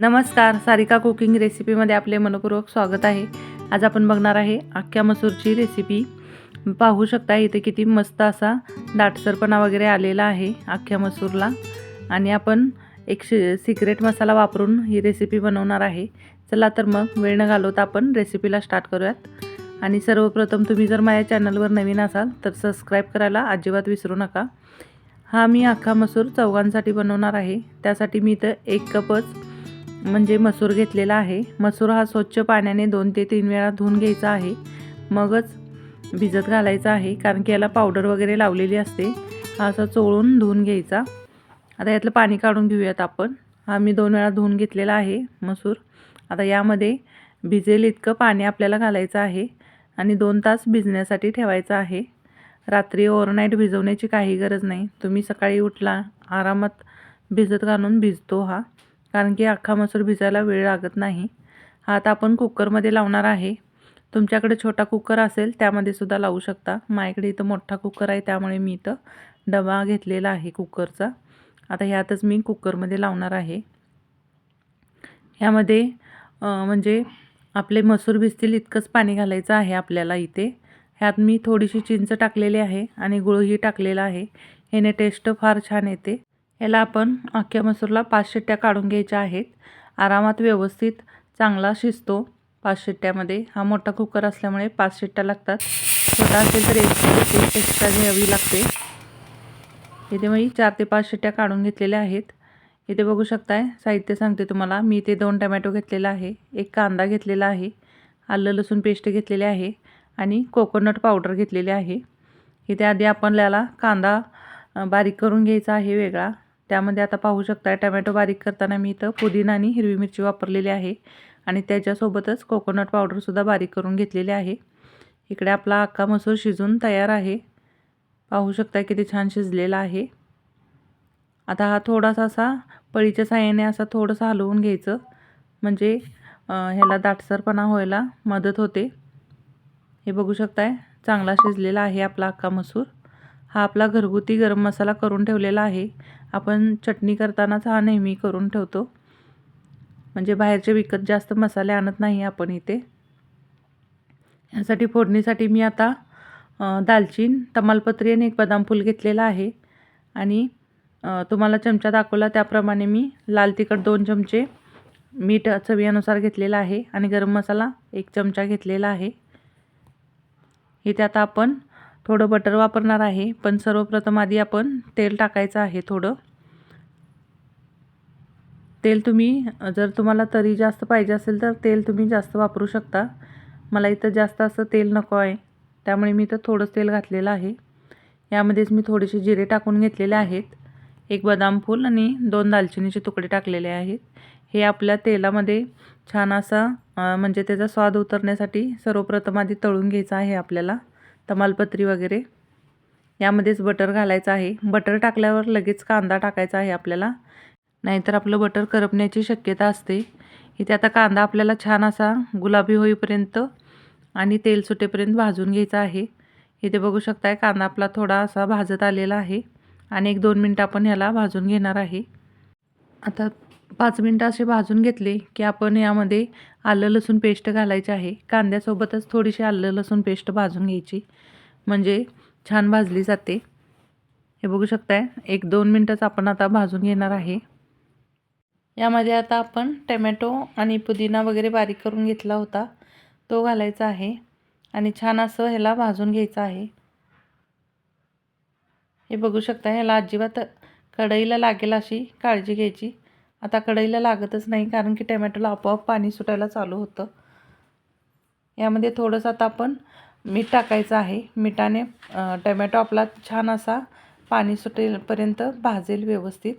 नमस्कार सारिका कुकिंग रेसिपीमध्ये आपले मनपूर्वक स्वागत आहे. आज आपण बघणार आहे अख्ख्या मसूरची रेसिपी. पाहू शकता इथे किती मस्त असा दाटसरपणा वगैरे आलेला आहे अख्ख्या मसूरला. आणि आपण एक शि सिक्रेट मसाला वापरून ही रेसिपी बनवणार आहे. चला तर मग वेळ न घालवता आपण रेसिपीला स्टार्ट करूयात. आणि सर्वप्रथम तुम्ही जर माझ्या चॅनलवर नवीन असाल तर सबस्क्राईब करायला अजिबात विसरू नका. हा मी अख्खा मसूर चौघांसाठी बनवणार आहे. त्यासाठी मी इथं एक कपच म्हणजे मसूर घेतलेला आहे. मसूर हा स्वच्छ पाण्याने दोन ते तीन वेळा धुवून घ्यायचा आहे. मगच भिजत घालायचा आहे कारण की याला पावडर वगैरे लावलेली असते. हा असं चोळून धुवून घ्यायचा. आता यातलं पाणी काढून घेऊयात आपण. हा मी दोन वेळा धुवून घेतलेला आहे मसूर. आता यामध्ये भिजेल इतकं पाणी आपल्याला घालायचं आहे आणि दोन तास भिजण्यासाठी ठेवायचं आहे. रात्री ओव्हरनाईट भिजवण्याची काही गरज नाही. तुम्ही सकाळी उठला आरामात भिजत घालून भिजतो हा. कारण की अख्खा मसूर भिजायला वेळ लागत नाही. हा आता आपण कुकरमध्ये लावणार आहे. तुमच्याकडे छोटा कुकर असेल त्यामध्ये सुद्धा लावू शकता. माझ्याकडे इथं मोठा कुकर आहे त्यामुळे मी इथं डबा घेतलेला आहे कुकरचा. आता ह्यातच मी कुकरमध्ये लावणार आहे. ह्यामध्ये म्हणजे आपले मसूर भिजतील इतकंच पाणी घालायचं आहे आपल्याला इथे. ह्यात मी थोडीशी चिंच टाकलेली आहे आणि गुळही टाकलेला आहे. ह्याने टेस्ट फार छान येते. याला आपण अख्ख्या मसूरला पाच शिट्ट्या काढून घ्यायच्या आहेत. आरामात व्यवस्थित चांगला शिजतो पाच शिट्ट्यामध्ये. हा मोठा कुकर असल्यामुळे पाच शिट्ट्या लागतात. छोटा असेल तर एक एक्स्ट्रा घ्यावी लागते. इथे मी चार ते पाच शिट्ट्या काढून घेतलेल्या आहेत. इथे बघू शकताय साहित्य सांगते तुम्हाला. मी इथे दोन टमॅटो घेतलेला आहे. एक कांदा घेतलेला आहे. आलं लसूण पेस्ट घेतलेली आहे आणि कोकोनट पावडर घेतलेली आहे. इथे आधी आपल्याला कांदा बारीक करून घ्यायचा आहे वेगळा. त्यामध्ये आता पाहू शकता टमॅटो बारीक करताना मी इथं पुदिना आणि हिरवी मिरची वापरलेली आहे. आणि त्याच्यासोबतच कोकोनट पावडरसुद्धा बारीक करून घेतलेली आहे. इकडे आपला अख्खा मसूर शिजून तयार आहे. पाहू शकता किती छान शिजलेला आहे. आता हा थोडासा असा पळीच्या साह्याने असा थोडंसं हलवून घ्यायचं. म्हणजे ह्याला दाटसरपणा व्हायला मदत होते. हे बघू शकताय चांगला शिजलेला आहे आपला अख्खा मसूर. हा आपला घरगुती गरम मसाला करून ठेवलेला आहे. आपण चटणी करतानाच हा नेहमी करून ठेवतो. म्हणजे बाहेरचे विकत जास्त मसाले आणत नाही आपण इथे. यासाठी फोडणीसाठी मी आता अ, दालचीन तमालपत्री आणि एक बदाम फूल घेतलेला आहे. आणि तुम्हाला चमचा दाखवला त्याप्रमाणे मी लाल तिखट दोन चमचे मीठ चवीनुसार घेतलेला आहे. आणि गरम मसाला एक चमचा घेतलेला आहे. इथे आता आपण थोडं बटर वापरणार आहे पण सर्वप्रथम आधी आपण तेल टाकायचं आहे थोडं. तेल तुम्ही जर तुम्हाला तरी जास्त पाहिजे असेल तर तेल तुम्ही जास्त वापरू शकता. मला इथं जास्त असं तेल नको आहे त्यामुळे मी इथं थोडंच तेल घातलेलं आहे. यामध्येच मी थोडेसे जिरे टाकून घेतलेले आहेत. एक बदाम फूल आणि दोन दालचिनीचे तुकडे टाकलेले आहेत. हे आपल्या तेलामध्ये छान असा म्हणजे त्याचा स्वाद उतरण्यासाठी सर्वप्रथम आधी तळून घ्यायचा आहे आपल्याला. तमालपत्री वगैरे. यामध्येच बटर घालायचं आहे. बटर टाकल्यावर लगेच कांदा टाकायचा आहे आपल्याला. नाहीतर आपलं बटर करपण्याची शक्यता असते. इथे आता कांदा आपल्याला छान असा गुलाबी होईपर्यंत आणि तेल सुटेपर्यंत भाजून घ्यायचा आहे. इथे बघू शकताय कांदा आपला थोडा असा भाजत आलेला आहे. आणि एक दोन मिनटं आपण ह्याला भाजून घेणार आहे. आता पाच मिनटं असे भाजून घेतले की आपण यामध्ये आलं लसूण पेस्ट घालायची आहे. कांद्यासोबतच थोडीशी आलं लसूण पेस्ट भाजून घ्यायची. म्हणजे छान भाजली जाते. हे बघू शकताय एक दोन मिनटंच आपण आता भाजून घेणार आहे. यामध्ये आता आपण टमॅटो आणि पुदिना वगैरे बारीक करून घेतला होता. तो घालायचा आहे आणि छान असं ह्याला भाजून घ्यायचं आहे. हे बघू शकता ह्याला अजिबात कढईला लागेल अशी काळजी घ्यायची. आता कढईला लागतच नाही कारण की टमॅटोला आपोआप पाणी सुटायला चालू होतं. यामध्ये थोडंसं आता आपण मीठ टाकायचं आहे. मिठाने टमॅटो आपला छान असा पाणी सुटेपर्यंत भाजेल व्यवस्थित.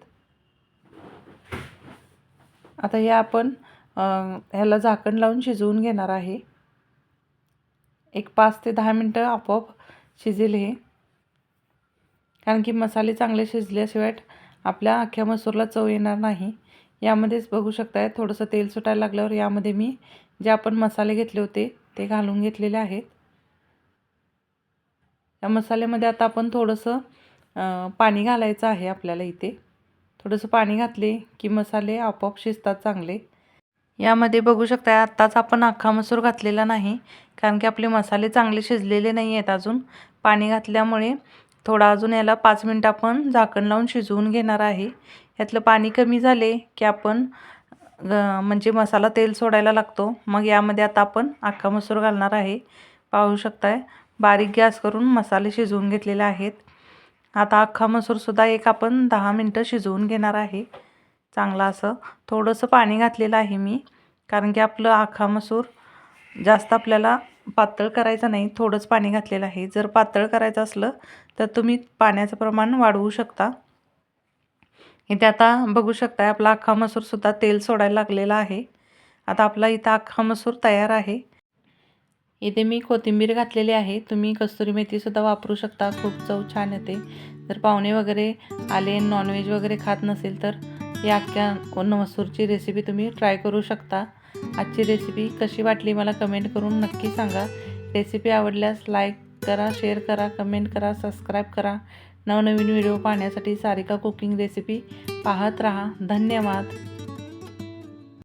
आता हे आपण ह्याला झाकण लावून शिजवून घेणार आहे. एक पाच ते दहा मिनटं आपोआप शिजेल हे. कारण की मसाले चांगले शिजल्याशिवाय आपल्या अख्ख्या मसूरला चव येणार नाही. यामध्येच बघू शकताय थोडंसं तेल सुटायला लागल्यावर यामध्ये मी जे आपण मसाले घेतले होते ते घालून घेतलेले आहेत. या मसाल्यामध्ये आता आपण थोडंसं पाणी घालायचं आहे आपल्याला इथे. थोडंसं पाणी घातले की मसाले आपोआप शिजतात चांगले. यामध्ये बघू शकता आत्ताच आपण अख्खा मसूर घातलेला नाही कारण की आपले मसाले चांगले शिजलेले नाही आहेत अजून. पाणी घातल्यामुळे थोडा अजून याला पाच मिनटं आपण झाकण लावून शिजवून घेणार आहे. यातलं पाणी कमी झाले की आपण म्हणजे मसाला तेल सोडायला लागतो. मग यामध्ये आता आपण अख्खा मसूर घालणार आहे. पाहू शकताय बारीक गॅस करून मसाले शिजवून घेतलेले आहेत. आता अख्खा मसूरसुद्धा एक आपण दहा मिनटं शिजवून घेणार आहे. चांगलं असं थोडंसं पाणी घातलेलं आहे मी कारण की आपलं अख्खा मसूर जास्त आपल्याला पातळ करायचं नाही थोडंच पाणी घातलेलं आहे. जर पातळ करायचं असलं तर तुम्ही पाण्याचं प्रमाण वाढवू शकता. इथे आता बघू शकता आपला अख्खा मसूरसुद्धा तेल सोडायला लागलेला आहे. आता आपला इथं अख्खा मसूर तयार आहे. इथे मी कोथिंबीर घातलेली आहे. तुम्ही कस्तुरी मेथीसुद्धा वापरू शकता. खूप चव छान येते. जर पाहुणे वगैरे आले नॉनव्हेज वगैरे खात नसेल तर या अख्ख्या मसूरची रेसिपी तुम्ही ट्राय करू शकता. आजची रेसिपी कशी वाटली मला कमेंट करून नक्की सांगा. रेसिपी आवडल्यास लाईक करा शेअर करा कमेंट करा सबस्क्राईब करा. नवनवीन व्हिडिओ पाहण्यासाठी सारिका कुकिंग रेसिपी पाहत राहा. धन्यवाद.